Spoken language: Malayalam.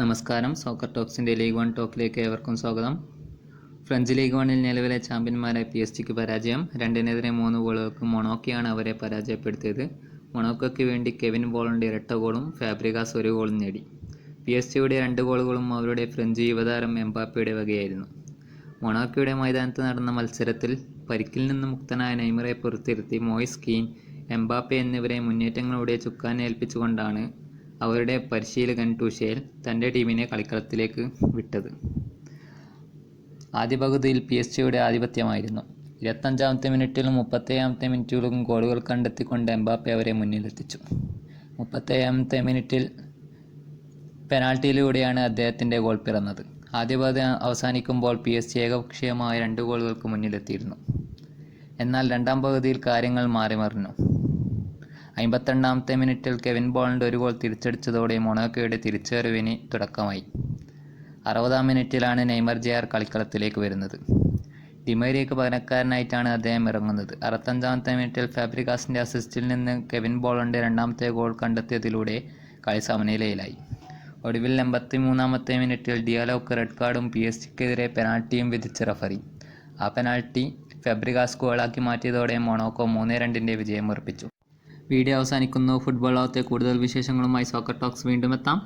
നമസ്കാരം. സോക്കർ ടോക്സിന്റെ ലീഗ് വൺ ടോക്കിലേക്ക് ഏവർക്കും സ്വാഗതം. ഫ്രഞ്ച് ലീഗ് വണ്ണിൽ നിലവിലെ ചാമ്പ്യന്മാരായ പി എസ് ജിക്ക് പരാജയം. രണ്ടിനെതിരെ മൂന്ന് ഗോളുകൾക്ക് മൊണോക്കയാണ് അവരെ പരാജയപ്പെടുത്തിയത്. മൊണോക്കോയ്ക്ക് വേണ്ടി കെവിൻ ബോളിന്റെ ഇരട്ട ഗോളും ഫാബ്രിഗാസ് ഒരു ഗോളും നേടി. പി എസ് ജിയുടെ രണ്ട് ഗോളുകളും അവരുടെ ഫ്രഞ്ച് യുവതാരം എംബാപ്പയുടെ വകയായിരുന്നു. മൊണോക്കയുടെ മൈതാനത്ത് നടന്ന മത്സരത്തിൽ പരിക്കിൽ നിന്ന് മുക്തനായ നെയ്മറെ പുറത്തിരുത്തി മോയിസ് കീൻ എംബാപ്പെ എന്നിവരെ മുന്നേറ്റങ്ങളുടെ ചുക്കാനേൽപ്പിച്ചുകൊണ്ടാണ് അവരുടെ പരിശീലകൻ ടുഷേൽ തന്റെ ടീമിനെ കളിക്കളത്തിലേക്ക് വിട്ടത്. ആദ്യ പകുതിയിൽ പി എസ് ജിയുടെ ആധിപത്യമായിരുന്നു. ഇരുപത്തഞ്ചാമത്തെ മിനിറ്റിലും മുപ്പത്തേഴാമത്തെ മിനിറ്റിലും ഗോളുകൾ കണ്ടെത്തിക്കൊണ്ട് എംബാപ്പെ അവരെ മുന്നിലെത്തിച്ചു. മുപ്പത്തേഴാമത്തെ മിനിറ്റിൽ പെനാൾട്ടിയിലൂടെയാണ് അദ്ദേഹത്തിന്റെ ഗോൾ പിറന്നത്. ആദ്യ പകുതി അവസാനിക്കുമ്പോൾ പി എസ് ജി ഏകപക്ഷീയമായ രണ്ട് ഗോളുകൾക്ക് മുന്നിലെത്തിയിരുന്നു. എന്നാൽ രണ്ടാം പകുതിയിൽ കാര്യങ്ങൾ മാറിമറിഞ്ഞു. അമ്പത്തിരണ്ടാമത്തെ മിനിറ്റിൽ കെവിൻ ബോളിന്റെ ഒരു ഗോൾ തിരിച്ചടിച്ചതോടെ മൊണോക്കോയുടെ തിരിച്ചുവരവിന് തുടക്കമായി. അറുപതാം മിനിറ്റിലാണ് നെയ്മർ ജെ ആർ കളിക്കളത്തിലേക്ക് വരുന്നത്. ഡിമേരിയക്ക് പകരക്കാരനായിട്ടാണ് അദ്ദേഹം ഇറങ്ങുന്നത്. അറുപത്തഞ്ചാമത്തെ മിനിറ്റിൽ ഫാബ്രിക്കാസിന്റെ അസിസ്റ്റിൽ നിന്ന് കെവിൻ ബോളന്റെ രണ്ടാമത്തെ ഗോൾ കണ്ടെത്തിയതിലൂടെ കളി സമനിലയിലായി. ഒടുവിൽ എൺപത്തി മൂന്നാമത്തെ മിനിറ്റിൽ ഡിയാലോക്ക് റെഡ് കാർഡും പി എസ് ജിക്കെതിരെ പെനാൾട്ടിയും വിധിച്ച റഫറി. ആ പെനാൾട്ടി ഫെബ്രിഗാസ് ഗോളാക്കി മാറ്റിയതോടെ മൊണോക്കോ മൂന്ന് രണ്ടിന്റെ വിജയം ഉറപ്പിച്ചു. വീഡിയോ അവസാനിക്കുന്നു. ഫുട്ബോൾ ലോകത്തെ കൂടുതൽ വിശേഷങ്ങളുമായി സോക്കർ ടോക്സ് വീണ്ടും എത്താം.